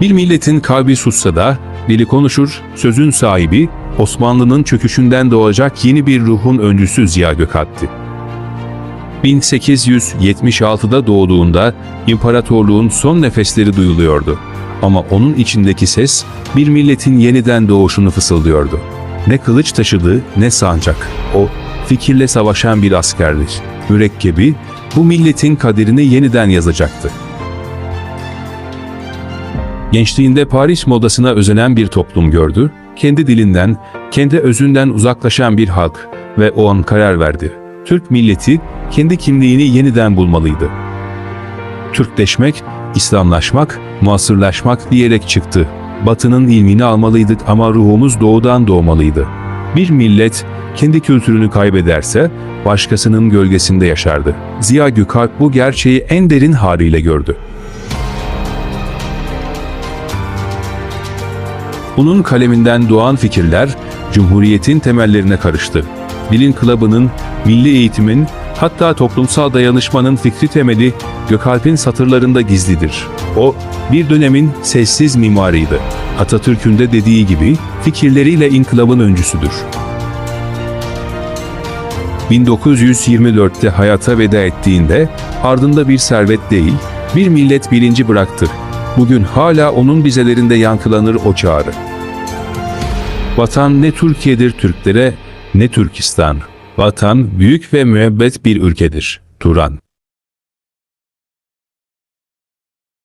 Bir milletin kalbi sussa da, dili konuşur, sözün sahibi, Osmanlı'nın çöküşünden doğacak yeni bir ruhun öncüsü Ziya Gökalp'ti. 1876'da doğduğunda imparatorluğun son nefesleri duyuluyordu. Ama onun içindeki ses bir milletin yeniden doğuşunu fısıldıyordu. Ne kılıç taşıdı ne sancak. O fikirle savaşan bir askerdir. Mürekkebi bu milletin kaderini yeniden yazacaktı. Gençliğinde Paris modasına özenen bir toplum gördü, kendi dilinden, kendi özünden uzaklaşan bir halk ve o an karar verdi. Türk milleti kendi kimliğini yeniden bulmalıydı. Türkleşmek, İslamlaşmak, muasırlaşmak diyerek çıktı. Batı'nın ilmini almalıydık ama ruhumuz doğudan doğmalıydı. Bir millet kendi kültürünü kaybederse başkasının gölgesinde yaşardı. Ziya Gökalp bu gerçeği en derin haliyle gördü. Bunun kaleminden doğan fikirler Cumhuriyet'in temellerine karıştı. Dilin kılabının, milli eğitimin, hatta toplumsal dayanışmanın fikri temeli Gökalp'in satırlarında gizlidir. O, bir dönemin sessiz mimarıydı. Atatürk'ün de dediği gibi fikirleriyle inkılabın öncüsüdür. 1924'te hayata veda ettiğinde ardında bir servet değil, bir millet bilinci bıraktı. Bugün hala onun dizelerinde yankılanır o çağrı. Vatan ne Türkiye'dir Türklere ne Türkistan. Vatan büyük ve müebbet bir ülkedir. Turan